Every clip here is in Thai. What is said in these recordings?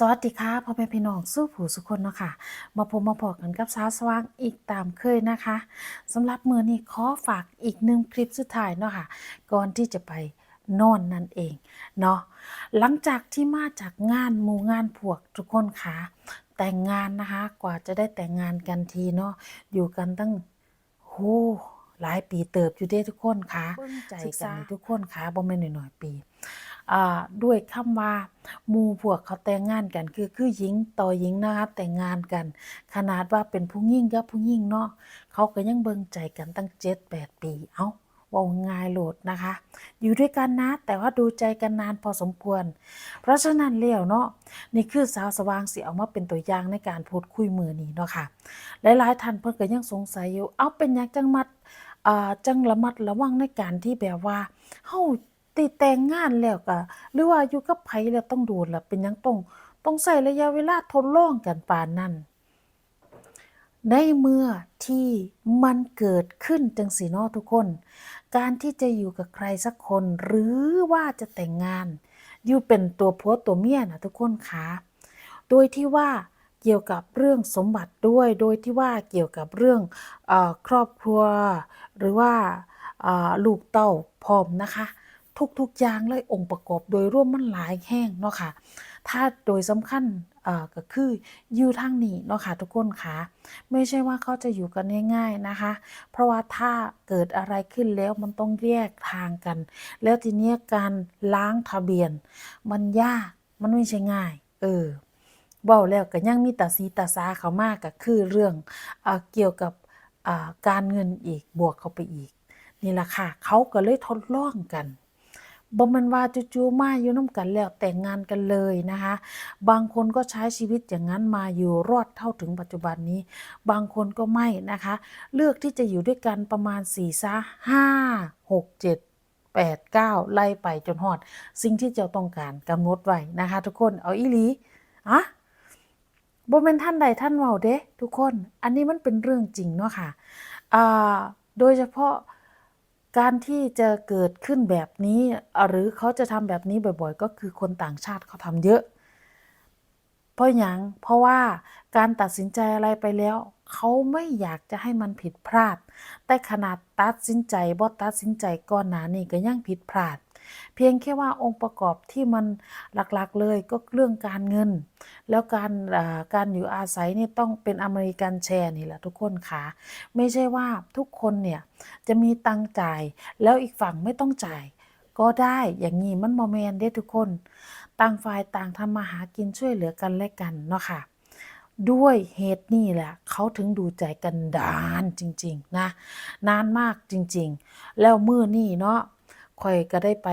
สวัสดีค่ะพ่อแม่พี่น้องสู้ผู้สุคนเนาะค่ะ มาพบมาพอกันกับสาวสว่างอีกตามเคยนะคะสำหรับมือนี้ขอฝากอีกหนึ่งคลิปสุดท้ายเนาะค่ะ ก่อนที่จะไปนอนนั่นเองเนาะหลังจากที่มาจากงานหมู่งานพวกทุกคนค่ะ แต่งงานนะคะกว่าจะได้แต่งงานกันทีเนาะอยู่กันตั้งโหหลายปีเติบอยู่เด้ทุกคนค่ะเบิ่งใจกันนี่ทุกคนค่ะบ่แม่นน้อยๆปีอ่า ด้วยคำว่ามูพวกเขาแต่งงานกัน คือคือหญิงต่อหญิงนะคะแต่งงานกัน ขนาดว่าเป็นผู้หญิงกับผู้หญิงเนาะเขาก็ยังเบิ่งใจกันตั้ง7-8ปีเอ้าว้าง่ายโหลดนะคะ อยู่ด้วยกันนะ แต่ว่าดูใจกันนานพอสมควร เพราะฉะนั้นแล้วเนาะนี่คือสาวสว่างเสิเอามาเป็นตัวอย่างในการพูดคุยมือนี้เนาะค่ะหลายๆท่านเพิ่นก็ยังสงสัยอยู่ เอาเป็นหยังจังมัดจังระมัดระวังในการที่แบบว่าเฮา ติดแต่งงานแล้วก็หรือว่าอยู่กับไผแล้วต้องโดนล่ะเป็นยังต้องต้องใช้ระยะเวลาทดลองกันปานนั้นในเมื่อที่มันเกิดขึ้นจังสีนาะทุกคน การที่จะอยู่กับใครสักคนหรือว่าจะแต่งงาน อยู่เป็นตัวผัวตัวเมียนะทุกคนคะโดยที่ว่าเกี่ยวกับเรื่องสมบัติด้วย โดยที่ว่าเกี่ยวกับเรื่องอครอบครัว หรือว่าลูกเต้าพร้อมนะคะ ทุกๆอย่างเลยองค์ประกอบโดยร่วมมันหลายแห้งเนาะค่ะ ถ้าโดยสำคัญก็คืออยู่ทางนี้เนาะค่ะทุกคนค่ะ ไม่ใช่ว่าเขาจะอยู่กันง่าย ๆนะคะ เพราะว่าถ้าเกิดอะไรขึ้นแล้วมันต้องแยกทางกัน แล้วทีเนี้ยการล้างทะเบียน มันยากมันไม่ใช่ง่าย เออเว้าแล้วก็ยังมีตาสีตาสาเขามากก็คือเรื่องเอเกี่ยวกับการเงินอีกบวกเข้าไปอีก นี่แหละค่ะ เขาก็เลยทดลองกัน บ่มันว่าจู่ๆมาอยู่น้ำกันแล้วแต่งงานกันเลยนะคะ บางคนก็ใช้ชีวิตอย่างนั้นมาอยู่รอดเท่าถึงปัจจุบันนี้ บางคนก็ไม่นะคะ เลือกที่จะอยู่ด้วยกันประมาณ4ซะ5 6 7 8 9ไล่ไปจนฮอด สิ่งที่เจ้าต้องการกำหนดไว้นะคะ ทุกคนเอาอีหลีอะบ่แม่นท่านใดท่านเว้าเด้ทุกคน อันนี้มันเป็นเรื่องจริงเนาะค่ะอ่าโดยเฉพาะ การที่จะเกิดขึ้นแบบนี้ หรือเขาจะทำแบบนี้บ่อยๆ ก็คือคนต่างชาติเขาทำเยอะ เพราะอย่างเพราะว่าการตัดสินใจอะไรไปแล้ว เขาไม่อยากจะให้มันผิดพลาด แต่ขนาดตัดสินใจบ่ตัดสินใจก่อนหน้านี่ก็ยังผิดพลาด เพียงแค่ว่าองค์ประกอบที่มันหลักๆเลยก็เรื่องการเงิน แล้วการการอยู่อาศัยนี่ต้องเป็นอเมริกันแชร์นี่แหละทุกคนค่ะ ไม่ใช่ว่าทุกคนเนี่ยจะมีตังจ่าย แล้วอีกฝั่งไม่ต้องจ่ายก็ได้อย่างนี้มันบ่แม่นเด้ทุกคน ต่างฝ่ายต่างทำมาหากินช่วยเหลือกันและกันเนาะค่ะด้วยเหตุนี่แหละเขาถึงดูใจกันดานจริง ๆ นะ นานมากจริง ๆ แล้วมือนี้เนาะ ข่อยก็ได้ไป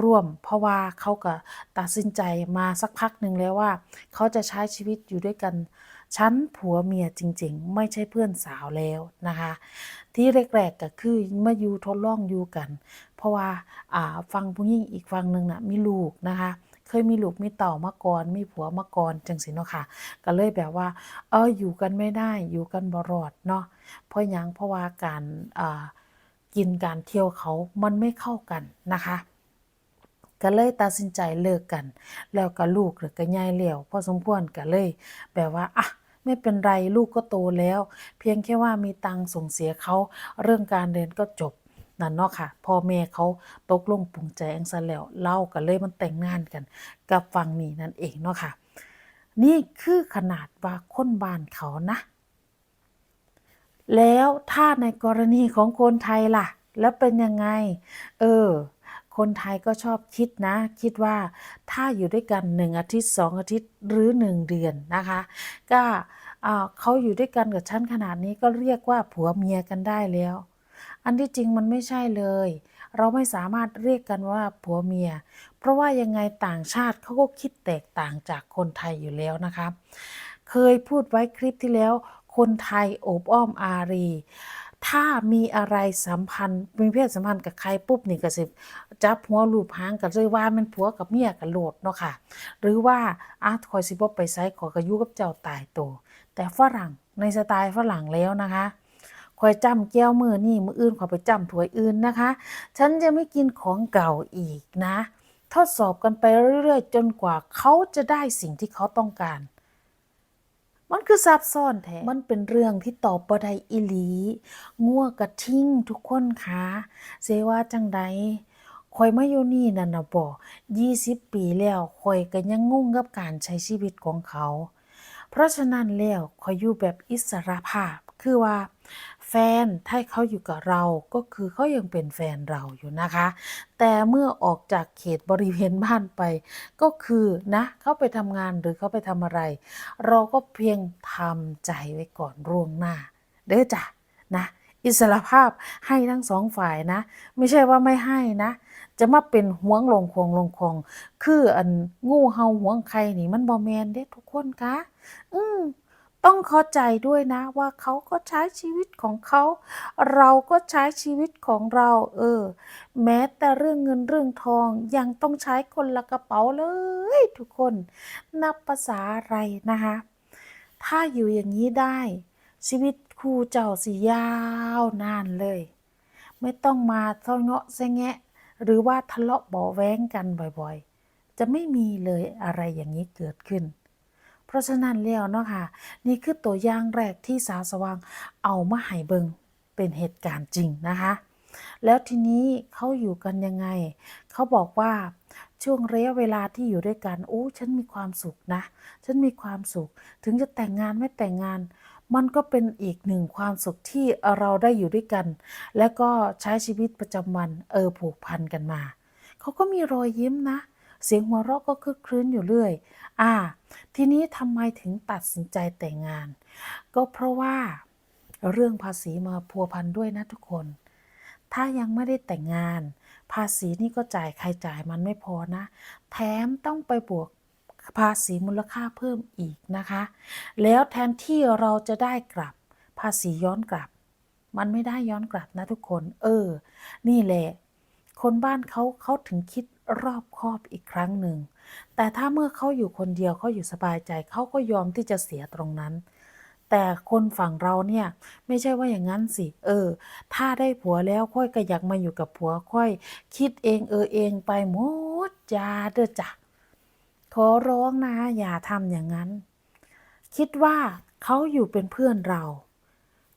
ร่วม เพราะว่าเขาก็ตัดสินใจมาสักพักหนึ่งแล้วว่า เขาจะใช้ชีวิตอยู่ด้วยกันชั้นผัวเมียจริง ๆ ไม่ใช่เพื่อนสาวแล้วนะคะ ที่แรกๆก็คือมาอยู่ทดลองอยู่กัน เพราะว่าฟังผู้หญิงอีกฝั่งหนึ่งน่ะมีลูกนะคะเคยมีลูกมีเต่ามาก่อนมีผัวมาก่อนจังสิเนาะค่ะ ก็เลยแบบว่า เอออยู่กันไม่ได้อยู่กันบรอดเนาะเพราะยังเพราะว่าการอ่า กินการเที่ยวเขามันไม่เข้ากันนะคะ ก็เลยตัดสินใจเลิกกัน แล้วก็ลูกก็ก็ใหญ่แล้วพอสมควรก็เลย แบบว่าอะไม่เป็นไรลูกก็โตแล้ว เพียงแค่ว่ามีตังค์ส่งเสียเขาเรื่องการเรียนก็จบนั่นเนาะค่ะพ่อแม่เขาตกลงปรุงใจจังซั่นแล้วเล่าก็เลยมันแต่งงานกัน กับฝั่งนี้นั่นเองเนาะค่ะ นี่คือขนาดว่าคนบ้านเขานะ แล้วถ้าในกรณีของคนไทยล่ะ แล้วเป็นยังไง เออ คนไทยก็ชอบคิดนะ คิดว่าถ้าอยู่ด้วยกันหนึ่งอาทิตย์สองอาทิตย์หรือหนึ่งเดือนนะคะ ก็เขาอยู่ด้วยกันกับฉันขนาดนี้ก็เรียกว่าผัวเมียกันได้แล้ว อันที่จริงมันไม่ใช่เลย เราไม่สามารถเรียกกันว่าผัวเมีย เพราะว่ายังไงต่างชาติเขาก็คิดแตกต่างจากคนไทยอยู่แล้วนะคะ เคยพูดไว้คลิปที่แล้ว คนไทยโอบอ้อมอารี ถ้ามีอะไรสัมพันธ์มีเพศสัมพันธ์กับใครปุ๊บนี่ก็สิจับหัวลูบหางกันเลยว่ามันผัวกับเมียกันโหลดเนาะค่ะ หรือว่าอาคอยสิบไปไสขอกระยุกับเจ้าตายโต แต่ฝรั่งในสไตล์ฝรั่งแล้วนะคะคอยจำแก้วมือนี่มืออื่นขอยไปจำถ้วยอื่นนะคะ ฉันจะไม่กินของเก่าอีกนะ ทดสอบกันไปเรื่อยๆ จนกว่าเขาจะได้สิ่งที่เขาต้องการ มันคือซับซ้อนแท้ มันเป็นเรื่องที่ตอบบ่ได้อีหลี งัวกระทิ้งทุกคนคะเสว่าจังใดข่อยมาอยู่นี่นั่นน่ะบ่20ปีแล้วข่อยก็ยังงงกับการใช้ชีวิตของเขา เพราะฉะนั้นแล้วข่อยอยู่แบบอิสระภาพ คือว่า แฟนถ้าเขาอยู่กับเราก็คือเขายังเป็นแฟนเราอยู่นะคะ แต่เมื่อออกจากเขตบริเวณบ้านไป ก็คือนะเขาไปทำงานหรือเขาไปทำอะไร เราก็เพียงทำใจไว้ก่อนร่วงหน้า เด้อจ้ะนะอิสรภาพให้ทั้งสองฝ่ายนะ ไม่ใช่ว่าไม่ให้นะ จะมาเป็นห่วงลงควงลงควงคืออันงูเห่าห่วงใครนี่มันบ่แมนเด้ทุกคนคะอืม ต้องเข้าใจด้วยนะว่าเขาก็ใช้ชีวิตของเขา เราก็ใช้ชีวิตของเรา เออ แม้แต่เรื่องเงินเรื่องทองยังต้องใช้คนละกระเป๋าเลย ทุกคน นับภาษาอะไรนะคะ ถ้าอยู่อย่างนี้ได้ ชีวิตคู่เจ้าสิยาวนานเลย ไม่ต้องมาทะเงาะแซะแงะ หรือว่าทะเลาะเบาะแว้งกันบ่อยๆ จะไม่มีเลยอะไรอย่างนี้เกิดขึ้น เพราะฉะนั้นแล้วเนาะค่ะ นี่คือตัวอย่างแรกที่สาวสว่างเอามาให้เบิงเป็นเหตุการณ์จริงนะคะ แล้วทีนี้เขาอยู่กันยังไง เขาบอกว่าช่วงระยะเวลาที่อยู่ด้วยกันโอ้ฉันมีความสุขนะ ฉันมีความสุข ถึงจะแต่งงานไม่แต่งงาน มันก็เป็นอีกหนึ่งความสุขที่เราได้อยู่ด้วยกัน และก็ใช้ชีวิตประจำวันเออผูกพันกันมา เขาก็มีรอยยิ้มนะเเสียงหัวเราะก็คึกครื้นอยู่เรื่อย อ่า ทีนี้ทำไมถึงตัดสินใจแต่งงาน ก็เพราะว่าเรื่องภาษีมาพัวพันด้วยนะทุกคน ถ้ายังไม่ได้แต่งงาน ภาษีนี่ก็จ่ายใครจ่ายมันไม่พอนะ แถมต้องไปบวกภาษีมูลค่าเพิ่มอีกนะคะ แล้วแทนที่เราจะได้กลับ ภาษีย้อนกลับ มันไม่ได้ย้อนกลับนะทุกคน เออ นี่แหละ คนบ้านเขาเขาถึงคิดรอบคอบอีกครั้งหนึ่ง แต่ถ้าเมื่อเขาอยู่คนเดียวเขาอยู่สบายใจเขาก็ยอมที่จะเสียตรงนั้น แต่คนฝั่งเราเนี่ยไม่ใช่ว่าอย่างนั้นสิ เออ ถ้าได้ผัวแล้วค่อยก็อยากมาอยู่กับผัวค่อย คิดเองเออเองไปหมดอยาเด้อจ้ะขอร้องนะอย่าทำอย่างนั้น คิดว่าเขาอยู่เป็นเพื่อนเรา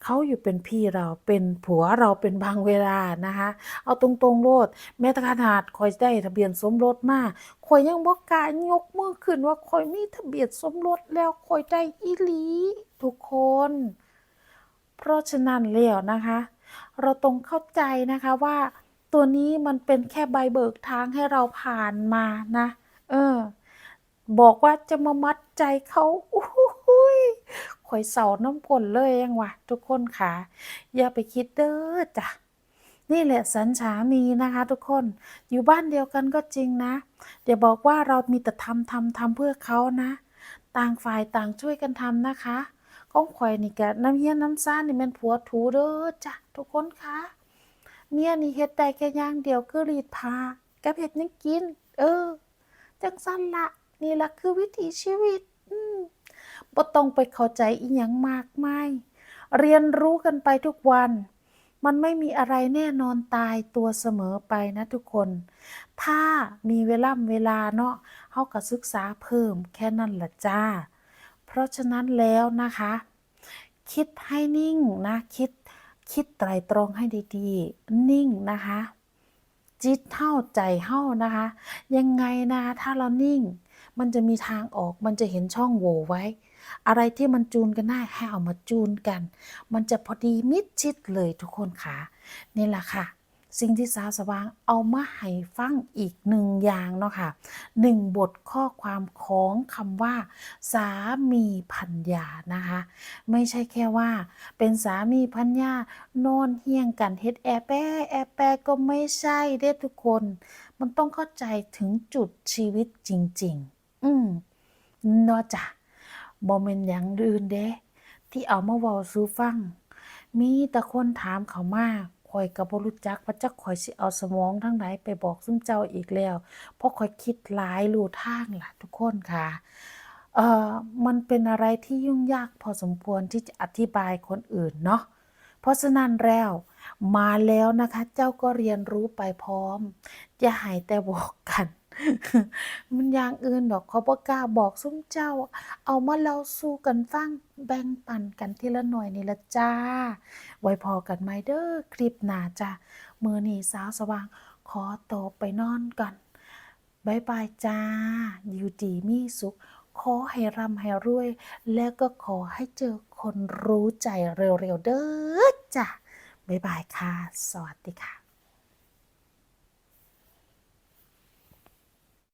เขาอยู่เป็นพี่เราเป็นผัวเราเป็นบางเวลานะคะ เอาตรงๆโลดแม้แต่ขนาดคอยได้ทะเบียนสมรสมาคอยยังบอกกล้ายกมือขึ้นว่าคอยมีทะเบียนสมรสแล้วคอยได้อีหลีทุกคน เพราะฉะนั้นแล้วนะคะ เราต้องเข้าใจนะคะว่าตัวนี้มันเป็นแค่ใบเบิกทางให้เราผ่านมานะ เออ บอกว่าจะมามัดใจเขาอู้ ข่อยเสาน้ำกลนเลยยังวะทุกคนค่ะ อย่าไปคิดเด้อจ้ะนี่แหละสัญชามีนะคะทุกคนอยู่บ้านเดียวกันก็จริงนะอย่าบอกว่าเรามีแต่ทำทำทำเพื่อเขานะ ต่างฝ่ายต่างช่วยกันทำนะคะก้องข่อยนี่กะน้ำเฮียน้ำซ่านนี่มันผัวถูเด้อจ้ะทุกคนค่ะเมียนี่เฮ็ดได้แค่ย่างเดียวคือรีดผ้ากับเฮ็ดหยังกิน เออ จังสั้นละนี่ละคือวิถีชีวิต บ่ต้องไปเข้าใจอีหยังมากมายเรียนรู้กันไปทุกวัน มันไม่มีอะไรแน่นอนตายตัวเสมอไปนะทุกคน ถ้ามีเวลาเวลาเนาะเฮาก็ศึกษาเพิ่มแค่นั้นละจ้า เพราะฉะนั้นแล้วนะคะ คิดให้นิ่งนะคิดคิดไตรตรองให้ดีๆ นิ่งนะคะ จิตเท่าใจเท่านะคะ ยังไงนะคะถ้าเรานิ่ง มันจะมีทางออกมันจะเห็นช่องโหว่ไว้ อะไรที่มันจูนกันได้ให้เอามาจูนกัน มันจะพอดีมิดชิดเลยทุกคนค่ะนี่แหละค่ะ สิ่งที่สาวสว่างเอามาให้ฟังอีกหนึ่งอย่างเนาะค่ะหนึ่งบทข้อความของคำว่า สามีพัญญานะคะ ไม่ใช่แค่ว่า เป็นสามีพัญญานอนเฮียงกันเฮ็ดแอแปแอแปก็ไม่ใช่เด้อทุกคน มันต้องเข้าใจถึงจุดชีวิตจริง ๆ อืมเนาะจ้ะ บ่แม่นหยังอื่นเด้ที่เอามาเว้าสู่ฟัง มีแต่คนถามเขามาข่อยก็บ่รู้จักว่าจักข่อยสิเอาสมองทั้งใดไปบอกซุมเจ้าอีกแล้ว เพราะข่อยคิดหลายรู้ทางล่ะทุกคนค่ะเอ่อมันเป็นอะไรที่ยุ่งยากพอสมควรที่จะอธิบายคนอื่นเนาะเพราะฉะนั้นแล้วมาแล้วนะคะ เจ้าก็เรียนรู้ไปพร้อม อย่าให้แต่บอกกัน มันอย่างอื่นดอกเขาบ่กล้าบอกซุ้มเจ้า เอามาเล่าสู่กันฟังแบ่งปันกันทีละหน่อยนี่ละจ้า ไว้พอกันไหมเด้อคลิปหน้าจ้ามือนีสาวสว่าง ขอตัวไปนอนก่อนบายบายจ้า อยู่ดีมีสุข ขอให้ร่ำให้รวย แล้วก็ขอให้เจอคนรู้ใจเร็วๆเด้อจ้ะบายบายค่ะ สวัสดีค่ะ